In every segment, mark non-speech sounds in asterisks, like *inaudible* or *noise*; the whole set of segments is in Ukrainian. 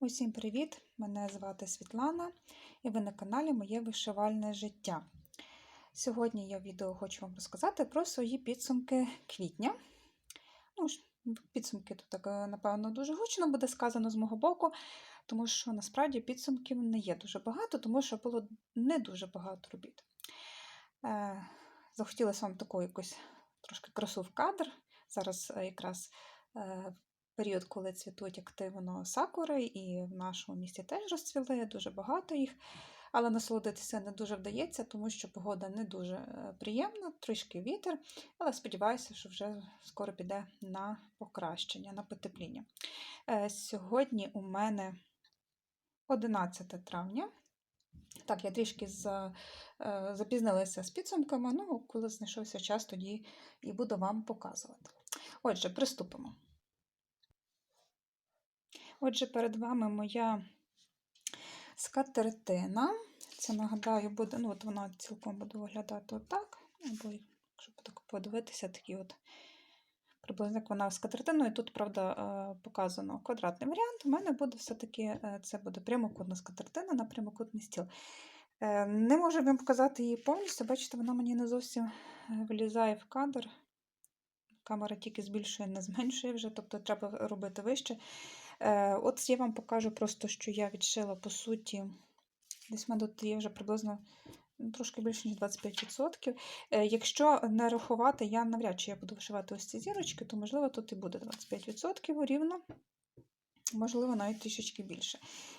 Усім привіт! Мене звати Світлана і ви на каналі Моє вишивальне життя. Сьогодні я в відео хочу вам розказати про свої підсумки квітня. Ну, підсумки тут так, е, напевно, дуже гучно буде сказано з мого боку, тому що насправді підсумків не є дуже багато, тому що було не дуже багато робіт. Е, захотілося вам таку якусь трошки красу в кадр. Зараз е, якраз період, коли цвітуть активно сакури, і в нашому місті теж розцвіли дуже багато їх. Але насолодитися не дуже вдається, тому що погода не дуже е, приємна, трішки вітер, але сподіваюся, що вже скоро піде на покращення, на потепління. Е, Сьогодні у мене 11 травня. Так, я трішки за, е, запізнилася з підсумками, ну, коли знайшовся час, тоді і буду вам показувати. Отже, приступимо. Отже, перед вами моя скатертина. Це, нагадаю, буде, ну, от вона цілком буде виглядати отак. Або, якщо так подивитися, такі от приблизно вона скатертиною. Тут, правда, е, показано квадратний варіант. У мене буде все-таки е, це буде прямокутна скатертина на прямокутний стіл. Е, Не можу вам показати її повністю, бачите, вона мені не зовсім влізає в кадр. Камера тільки збільшує, не зменшує вже, тобто треба робити вище. Е, От я вам покажу просто, що я відшила по суті. Десь в мене є вже приблизно ну, трошки більше, ніж 25%. Е, Якщо не рахувати, я навряд чи я буду вишивати ось ці зірочки, то, можливо, тут і буде 25% рівно. Можливо, навіть трішечки більше.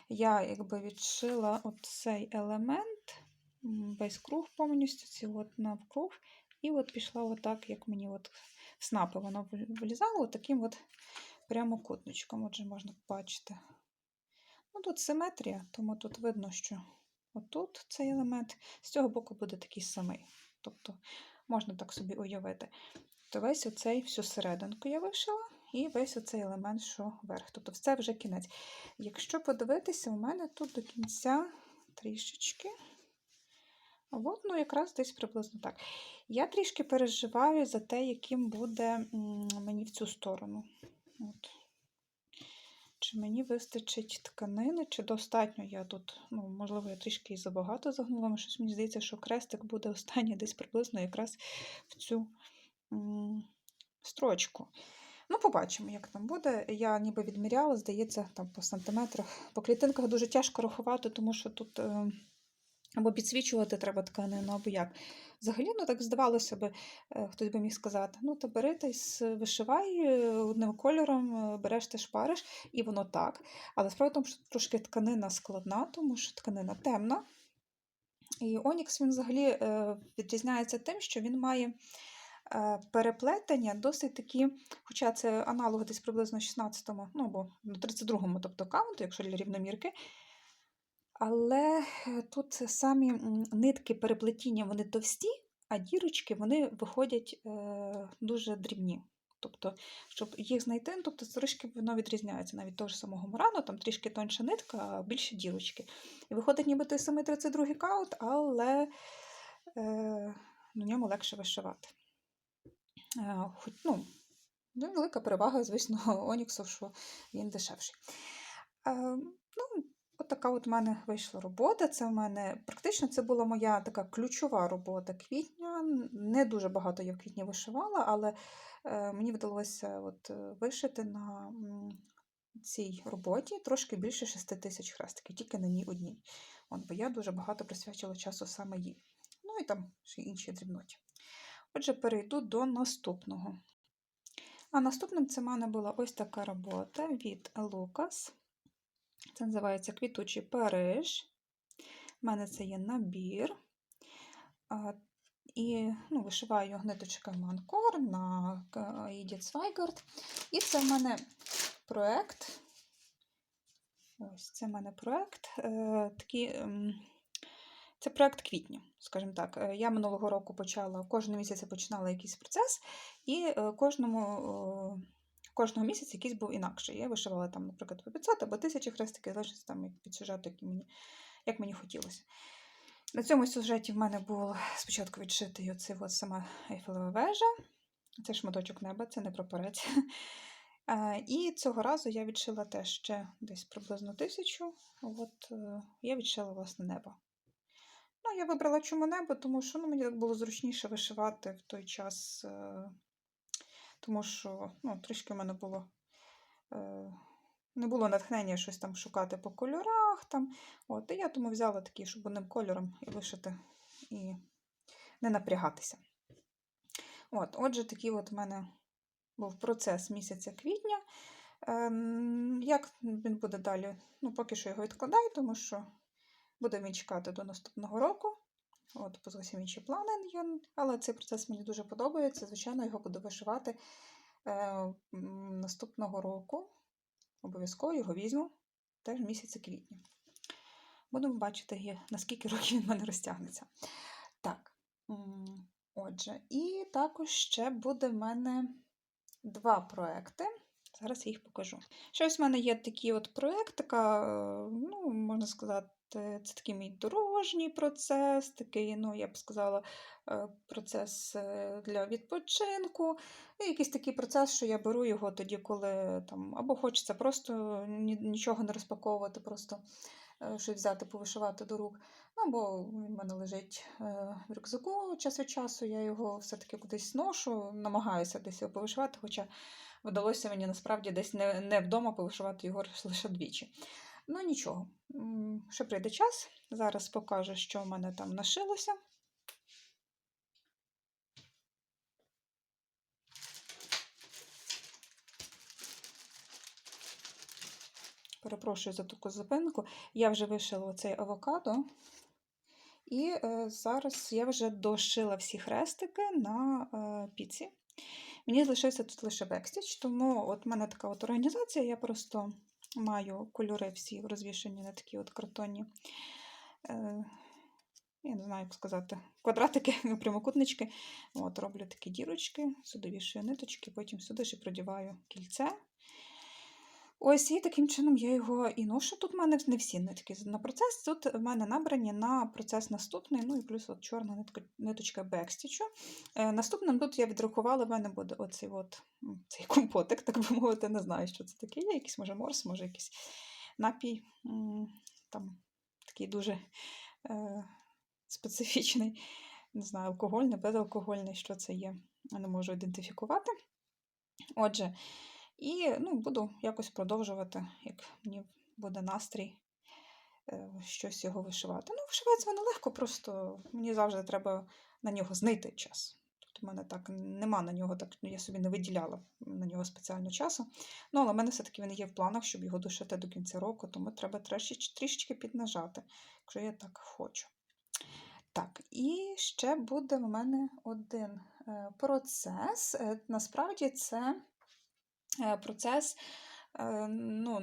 Я якби відшила цей елемент, весь круг повністю, ці от навкруг, і от пішла отак, як мені от снапи воно вилізало, таким от прямокутничком. Отже, можна побачити. Ну, Тут симетрія, тому тут видно, що отут цей елемент, з цього боку буде такий самий. Тобто можна так собі уявити. То весь оцей всю серединку я вишила, і весь оцей елемент, що вверх. Тобто це вже кінець. Якщо подивитися, у мене тут до кінця трішечки. От, ну, якраз десь приблизно так. Я трішки переживаю за те, яким буде мені в цю сторону. От. Чи мені вистачить тканини, чи достатньо я тут, ну, можливо, я трішки і забагато загнула, але щось мені здається, що крестик буде останній десь приблизно якраз в цю м, строчку. Ну, побачимо, як там буде. Я ніби відміряла, здається, там по сантиметрах. По клітинках дуже тяжко рахувати, тому що тут е, або підсвічувати треба тканину, або як. Взагалі, ну так здавалося би, е, хтось би міг сказати: ну, то бери та й вишивай е, одним кольором, е, береш ти шпариш, і воно так. Але справа в тому, що трошки тканина складна, тому що тканина темна. І Онікс він взагалі відрізняється тим, що він має переплетення досить такі, хоча це аналог десь приблизно 16-му, ну або 32-му, тобто каунту, якщо для рівномірки. Але е, тут самі нитки переплетіння вони товсті, а дірочки вони виходять е, дуже дрібні. Тобто, щоб їх знайти, ну, тобто трішки воно відрізняється навіть того ж самого мурану, там трішки тонша нитка, а більше дірочки. І виходить ніби той самий 32 каут, але е, на ньому легше вишивати. Е, хоч, ну, велика перевага, звісно, *laughs* Оніксу, що він дешевший. Е, така от в мене вийшла робота. Це в мене практично це була моя така ключова робота квітня. Не дуже багато я в квітні вишивала, але е, мені вдалося от, е, вишити на цій роботі трошки більше 6 тисяч хрестиків, тільки на ній одній. От, бо я дуже багато присвячила часу саме їй. Ну і там ще інші дрібноті. Отже, перейду до наступного. А наступним це в мене була ось така робота від Лукас. Це називається Квітучий Париж. У мене це є набір. І ну, вишиваю ниточками Манкор на Edith Zweigart. І це в мене проєкт. Ось це в мене проєкт. Е, такий, ем, це проєкт квітня, скажімо так. Е, Я минулого року почала, кожного місяця починала якийсь процес, і е, кожному. Кожного місяця якийсь був інакший. Я вишивала там, наприклад, по 500 або 1000 хрестиків, залежить там як під сюжет, як мені, як мені хотілося. На цьому сюжеті в мене був спочатку відшитий оцей от сама Ейфелева вежа. Це шматочок неба, це не прапорець. *laughs* І цього разу я відшила теж ще десь приблизно тисячу. От е, я відшила власне небо. Ну, я вибрала чому небо, тому що ну, мені так було зручніше вишивати в той час, е, тому що ну, трішки в мене було. е, Не було натхнення щось там шукати по кольорах. Там. От, і я тому взяла такий, щоб одним кольором і вишити, і не напрягатися. От, отже, такий от у мене був процес місяця квітня. Ем, як він буде далі? Ну, поки що його відкладаю, тому що буде він чекати до наступного року. От, зовсім інші плани але цей процес мені дуже подобається. Звичайно, його буду вишивати е, наступного року. Обов'язково його візьму теж місяці квітня. Будемо бачити, наскільки років він в мене розтягнеться. Так, отже, і також ще буде в мене два проекти. Зараз я їх покажу. Ще ось в мене є такий от проєкт, така, е, ну, можна сказати, це такий мій дорожній процес, такий, ну, я б сказала, е, процес е, для відпочинку. І якийсь такий процес, що я беру його тоді, коли там або хочеться просто нічого не розпаковувати, просто е, щось взяти, повишивати до рук. Або він в мене лежить е, в рюкзаку час від часу, я його все-таки кудись ношу, намагаюся десь його повишивати, хоча вдалося мені насправді десь не, не вдома повишивати його лише двічі. Ну нічого, ще прийде час. Зараз покажу, що в мене там нашилося. Перепрошую за таку зупинку. Я вже вишила оцей авокадо. І е, зараз я вже дошила всі хрестики на е, піці. Мені залишився тут лише бекстіч, тому от в мене така от організація, я просто маю кольори всі розвішені на такі от картонні. Е, я не знаю, як сказати, квадратики, *laughs* прямокутнички. От, роблю такі дірочки, сюди вішаю ниточки, потім сюди ще продіваю кільце. Ось, і таким чином я його і ношу. Тут в мене не всі нитки на процес. Тут в мене набрані на процес наступний, ну і плюс от чорна нитка, ниточка бекстічу. Е, наступним тут я відрахувала, в мене буде оцей от, цей компотик, так би мовити, не знаю, що це таке є. Якийсь, може, морс, може, якийсь напій. Там такий дуже е, специфічний, не знаю, алкогольний, безалкогольний, що це є. Я не можу ідентифікувати. Отже, і ну, буду якось продовжувати, як мені буде настрій е, щось його вишивати. Ну, вишивається воно легко, просто мені завжди треба на нього знайти час. Тобто в мене так нема на нього, так я собі не виділяла на нього спеціально часу. Ну, але в мене все-таки він є в планах, щоб його дошити до кінця року, тому треба трішечки, трішечки піднажати, якщо я так хочу. Так, і ще буде в мене один е, процес. Е, Насправді це процес, е, ну,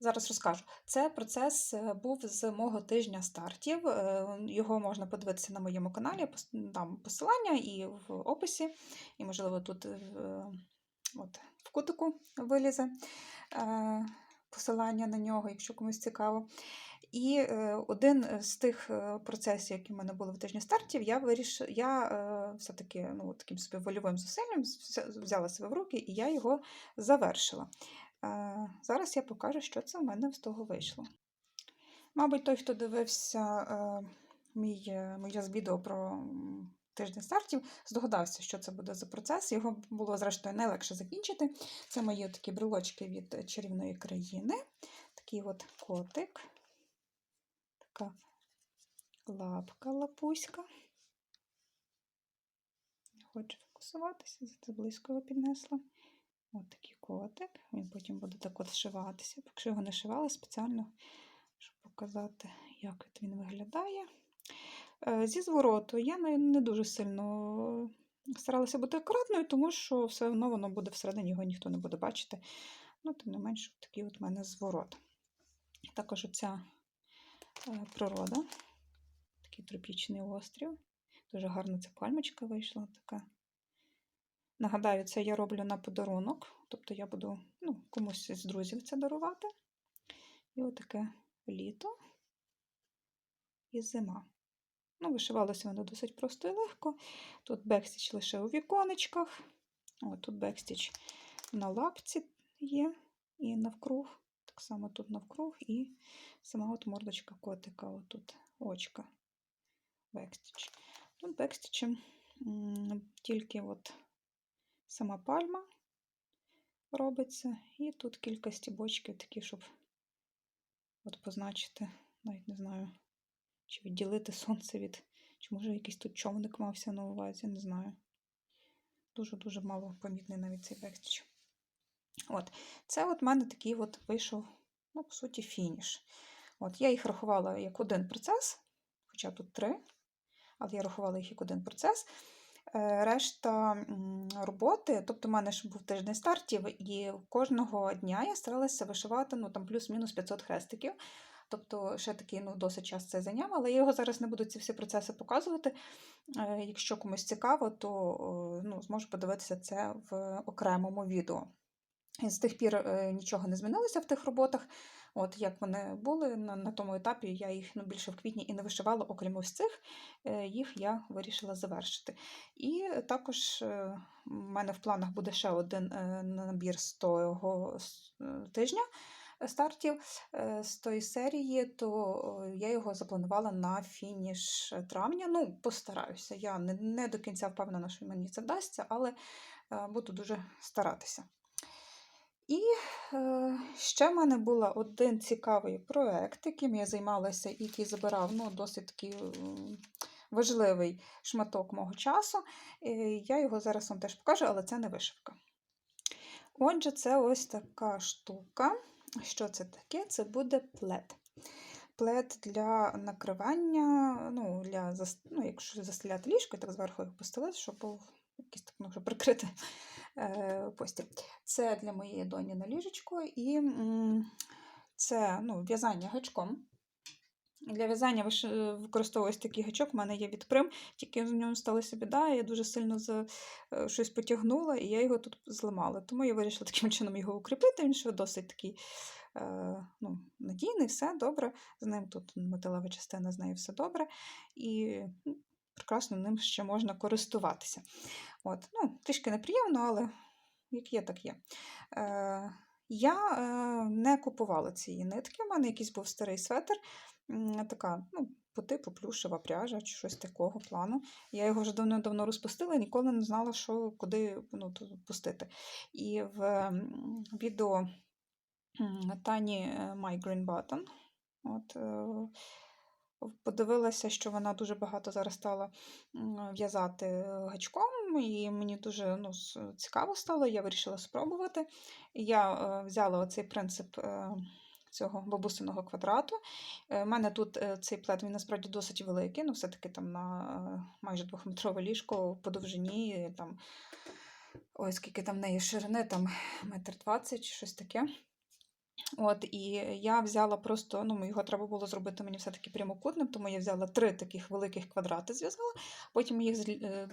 зараз розкажу. Це процес е, був з мого тижня стартів. Е, Його можна подивитися на моєму каналі, там посилання і в описі, і, можливо, тут е, от, в кутику вилізе е, посилання на нього, якщо комусь цікаво. І е, один з тих е, процесів, які в мене були в тижні стартів, я вирішила, я е, все-таки ну, таким собі вольовим зусиллям взяла себе в руки і я його завершила. Е, Зараз я покажу, що це в мене з того вийшло. Мабуть, той, хто дивився е, мій, е, моє з відео про тиждень стартів, здогадався, що це буде за процес. Його було, зрештою, найлегше закінчити. Це мої такі брелочки від чарівної країни. Такий от котик, така лапка лапуська. Не хочу фокусуватися, зате близько його піднесла. От такий котик. Він потім буде так от зшиватися. Якщо його не шивала спеціально, щоб показати, як він виглядає. Е, Зі звороту я не, дуже сильно старалася бути акуратною, тому що все одно воно буде всередині, його ніхто не буде бачити. Ну, тим не менш, такий от у мене зворот. Також оця природа, такий тропічний острів. Дуже гарна ця пальмочка вийшла така. Нагадаю, це я роблю на подарунок, тобто я буду ну, комусь з друзів це дарувати. І отаке літо і зима. Ну, вишивалося воно досить просто і легко. Тут бекстіч лише у віконечках. О, тут бекстіч на лапці є і навкруг. Так само тут навкруг, і сама от мордочка котика, отут очка. Бекстіч. Тут бекстічем тільки от сама пальма робиться, і тут кілька стібочків такі, щоб от позначити, навіть не знаю, чи відділити сонце від. Чи може якийсь тут човник мався на увазі, не знаю. Дуже-дуже мало помітний навіть цей бекстіч. От, це от в мене такий от вийшов, ну, по суті, фініш. От, я їх рахувала як один процес, хоча тут три, але я рахувала їх як один процес. Е, Решта роботи, тобто, в мене ж був тиждень стартів, і кожного дня я старалася вишивати ну, там плюс-мінус 500 хрестиків. Тобто, ще такий ну, досить час це зайняв, але я його зараз не буду ці всі процеси показувати. Е, Якщо комусь цікаво, то ну, зможу подивитися це в окремому відео. З тих пір е, нічого не змінилося в тих роботах. От як вони були на, на тому етапі, я їх ну, більше в квітні і не вишивала, окрім ось цих, е, їх я вирішила завершити. І також е, в мене в планах буде ще один набір з того тижня стартів з тої серії, то я його запланувала на фініш травня. Ну, постараюся. Я не, не до кінця впевнена, що мені це вдасться, але буду дуже старатися. І е, ще в мене був один цікавий проєкт, яким я займалася, і який забирав ну, досить такий важливий шматок мого часу. Е, Я його зараз вам теж покажу, але це не вишивка. Отже, це ось така штука. Що це таке? Це буде плед. Плед для накривання, ну, для ну, якщо застеляти ліжко, і так зверху його постелити, щоб був якийсь так, ну, прикрити е, постіль. Це для моєї доні на ліжечко, і це ну, в'язання гачком. Для в'язання е, використовую такий гачок, у мене є від Прим, тільки в ньому сталася біда, я дуже сильно за е, щось потягнула, і я його тут зламала. Тому я вирішила таким *laughs* чином його укріпити. Він ще досить такий е, ну, надійний, все добре. З ним тут металева частина, з нею все добре. І ну, прекрасно ним ще можна користуватися. От, ну, трішки неприємно, але як є, так є. Е, я е, не купувала цієї нитки. У мене якийсь був старий светр, така, ну, по типу плюшева пряжа чи щось такого плану. Я його вже давно-давно розпустила і ніколи не знала, що куди ну, пустити. І в відео Тані е, My Green Button. От, е, подивилася, що вона дуже багато зараз стала в'язати е, гачком, і мені дуже ну, цікаво стало, я вирішила спробувати. Я е, взяла оцей принцип е, цього бабусиного квадрату. У мене тут цей плед, він насправді досить великий, ну все-таки там на майже двохметрове ліжко по довжині, там, ой, скільки там в неї ширини, там метр двадцять, щось таке. От, і я взяла просто, ну, його треба було зробити мені все-таки прямокутним, тому я взяла три таких великих квадрати, зв'язала, потім їх е,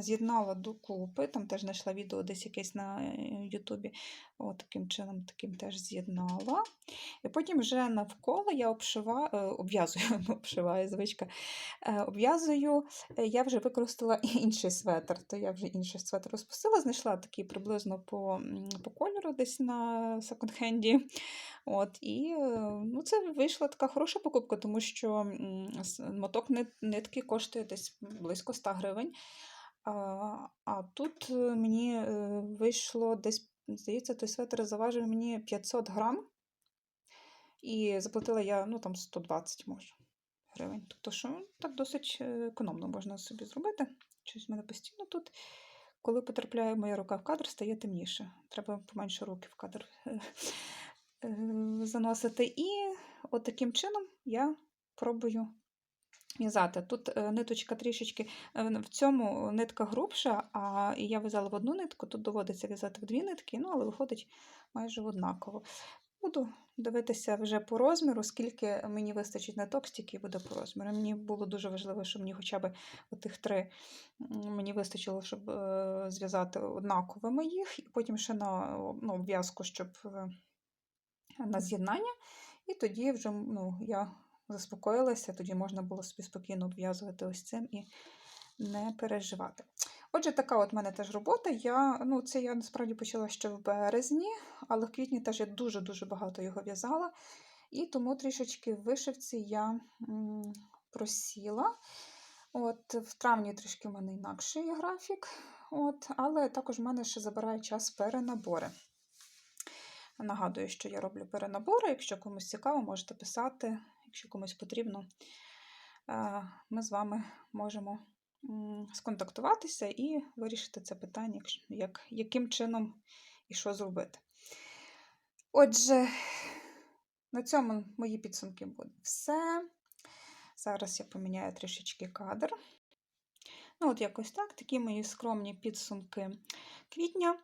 з'єднала докупи, там теж знайшла відео десь якесь на е, Ютубі, от таким чином таким теж з'єднала. І потім вже навколо я обшиваю, обв'язую, *laughs* обшиваю звичка, е, обв'язую, е, я вже використала інший светр, то я вже інший светр розпустила, знайшла такий приблизно по, по кольору десь на секонд-хенді. От, і е, ну, це вийшла така хороша покупка, тому що моток нитки коштує десь близько 100 гривень. А, а тут е, мені е, вийшло десь, здається, той светр заважив мені 500 грам. І заплатила я ну, там 120 може гривень. Тобто, що ну, так досить економно можна собі зробити. Щось в мене постійно тут. Коли потрапляє моя рука в кадр, стає темніше. Треба поменше руки в кадр *laughs* заносити. І от таким чином я пробую в'язати. Тут е, ниточка трішечки е, в цьому нитка грубша, а я в'язала в одну нитку, тут доводиться в'язати в дві нитки, ну, але виходить майже однаково. Буду дивитися вже по розміру, скільки мені вистачить ниток, стільки буде по розміру. Мені було дуже важливо, щоб мені хоча б отих три мені вистачило, щоб е, зв'язати однаковими їх, і потім ще на ну, обв'язку, щоб е, на з'єднання. І тоді вже ну, я заспокоїлася, тоді можна було собі спокійно обв'язувати ось цим і не переживати. Отже, така от в мене теж робота. Я, ну, це я насправді почала ще в березні, але в квітні теж я дуже-дуже багато його в'язала. І тому трішечки в вишивці я м, просіла. От, в травні трішки в мене інакший графік. От, але також в мене ще забирає час перенабори. Нагадую, що я роблю перенабори. Якщо комусь цікаво, можете писати, якщо комусь потрібно, е, ми з вами можемо сконтактуватися і вирішити це питання, як, яким чином і що зробити. Отже, на цьому мої підсумки будуть все. Зараз я поміняю трішечки кадр. Ну, от якось так, такі мої скромні підсумки квітня.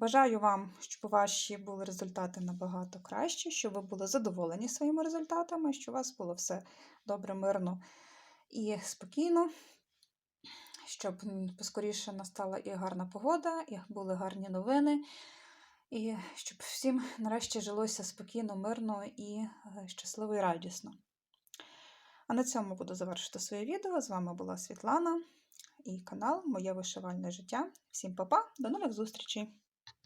Бажаю вам, щоб ваші були результати набагато кращі, щоб ви були задоволені своїми результатами, щоб у вас було все добре, мирно і спокійно, щоб поскоріше настала і гарна погода, і були гарні новини, і щоб всім нарешті жилося спокійно, мирно і е, щасливо і радісно. А на цьому буду завершити своє відео. З вами була Світлана і канал Моє вишивальне життя. Всім па-па, до нових зустрічей!